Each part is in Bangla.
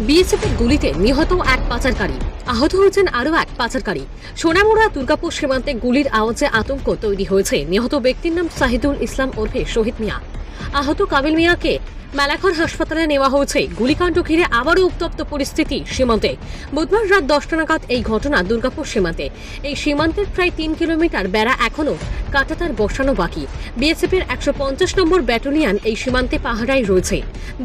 বিএসএফের গুলিতে নিহত এক পাচারকারী। আহত হয়েছেন আরও এক পাচারকারী। সোনামুড়া, দুর্গাপুর সীমান্তে গুলির আওয়াজে আতঙ্ক তৈরি হয়েছে। নিহত ব্যক্তির নাম সাহিদুল ইসলাম ওরফে শহীদ মিয়া। আহত কাবিল মিয়াকে মেলাঘর হাসপাতালে নেওয়া হয়েছে। গুলিকাণ্ড ঘিরে আবারও উত্তপ্ত পরিস্থিতি সীমান্তে। বুধবার রাত দশটা নাগাদ এই ঘটনা দুর্গাপুর সীমান্তে। এই সীমান্তের প্রায় তিন কিলোমিটার বেড়া এখনও কাটাতার বসানো বাকি। বিএসএফের একশো পঞ্চাশ নম্বর ব্যাটালিয়ান এই সীমান্তে পাহারায় রয়েছে।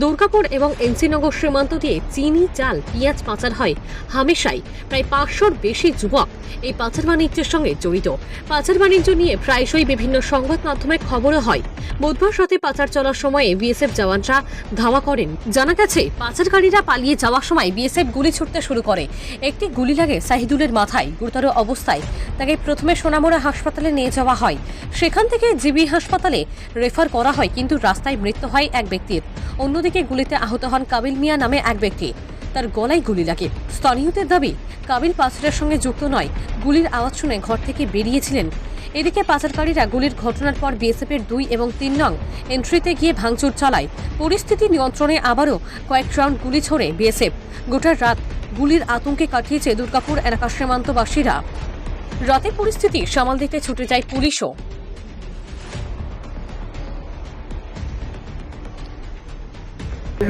দুর্গাপুর এবং এনসিনগর সীমান্ত দিয়ে চিনি, চাল, পেঁয়াজ পাচার হয় হামেশাই। প্রায় পাঁচশোর বেশি যুবক এই পাচার বাণিজ্যের সঙ্গে জড়িত। পাচার বাণিজ্য নিয়ে প্রায়শই বিভিন্ন সংবাদ মাধ্যমে খবরও হয়। বুধবার সাথে পাচার চলার সময়ে বিএসএফ জওয়ানরা ধাওয়া করেন। জানা গেছে, পাচারকারীরা পালিয়ে যাওয়ার সময় বিএসএফ গুলি ছুটতে শুরু করে। একটি গুলি লাগে সাহিদুলের মাথায়। গুরুতর অবস্থায় তাকে প্রথমে সোনামুড়া হাসপাতালে নিয়ে যাওয়া হয়। সেখান থেকে জিবি হাসপাতালে রেফার করা হয়, কিন্তু রাস্তায় মৃত্যু হয় এক ব্যক্তির। অন্যদিকে গুলিতে আহত হন কাবিল মিয়া নামে এক ব্যক্তি। তার গলায় গুলি লাগে। স্থানীয়দের দাবি, কাবিল পাচারের সঙ্গে যুক্ত নয়। গুলির আওয়াজ শুনে ঘর থেকে বেরিয়েছিলেন। এদিকে পাচারকারীরা গুলির ঘটনার পর বিএসএফের দুই এবং তিন নং এন্ট্রিতে গিয়ে ভাঙচুর চালায়। পরিস্থিতি নিয়ন্ত্রণে আবারও কয়েক রাউন্ড গুলি ছোড়ে বিএসএফ। গোটা রাত গুলির আতঙ্কে কাটিয়েছে দুর্গাপুর এলাকার সীমান্তবাসীরা। রাতে পরিস্থিতি সামাল দিতে ছুটে যায় পুলিশও।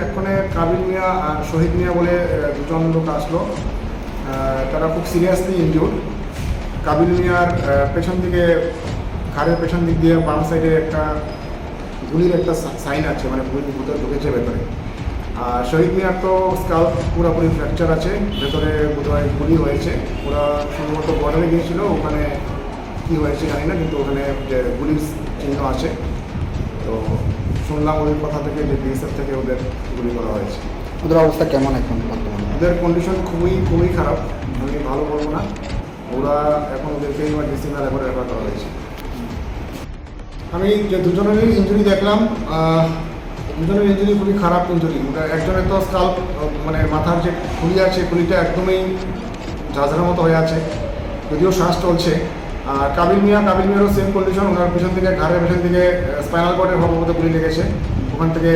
এক্ষণে কাবিল মিয়া আর শহীদ মিয়া বলে দুজন লোক আসলো। তারা খুব সিরিয়াসলি ইনজুর্ড। কাবিল মিয়ার পেছন দিকে, ঘাড়ের পেছন দিক দিয়ে বাম সাইডে একটা গুলির একটা সাইন আছে মানে গুলি ভিতরে ঢুকেছে ভেতরে। আর শহীদ মিয়ার তো স্কাল পুরোপুরি ফ্র্যাকচার আছে ভেতরে বোধহয় গুলি হয়েছে। ওরা শুধুমাত্র বর্ডারে গিয়েছিল ওখানে কি হয়েছে জানি না কিন্তু ওখানে যে গুলির চিহ্ন আছে। তো শুনলাম ওদের কথা থেকে যে বিএসএফ থেকে ওদের গুলি করা হয়েছে। ওদের অবস্থা কেমন এখন বর্তমানে? ওদের কন্ডিশন খুবই খুবই খারাপ আমি ভালো বলব না। ওরা এখন ওদেরকে ইমার্জেন্সি মেলা করে রেফার করা হয়েছে। আমি যে দুজনেরই ইঞ্জুরি দেখলাম দুজনের ইঞ্জুরি খুবই খারাপ ইঞ্জুরি। একজনের তো স্কাল মানে মাথার যে খুলি আছে, খুলিটা একদমই ঝাঁঝরার মতো হয়ে আছে, যদিও শ্বাস চলছে। আর কাবিল মিয়া, কাবিল মিয়ারও সেম কন্ডিশন ওনার পিছন থেকে ঘাড়ের পেছন থেকে স্পাইনাল কর্ডের সম্ভবত গুলি লেগেছে। ওখান থেকে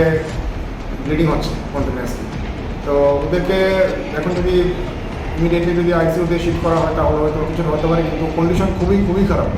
ব্লিডিং হচ্ছে কন্টিনিউয়াসলি তো ওদেরকে এখন যদি ইমিডিয়েটলি যদি আইসিইউতে শিফট করা হয়, তাহলে হয়তো কিছু হতে পারে, কিন্তু কন্ডিশন খুবই খুবই খারাপ।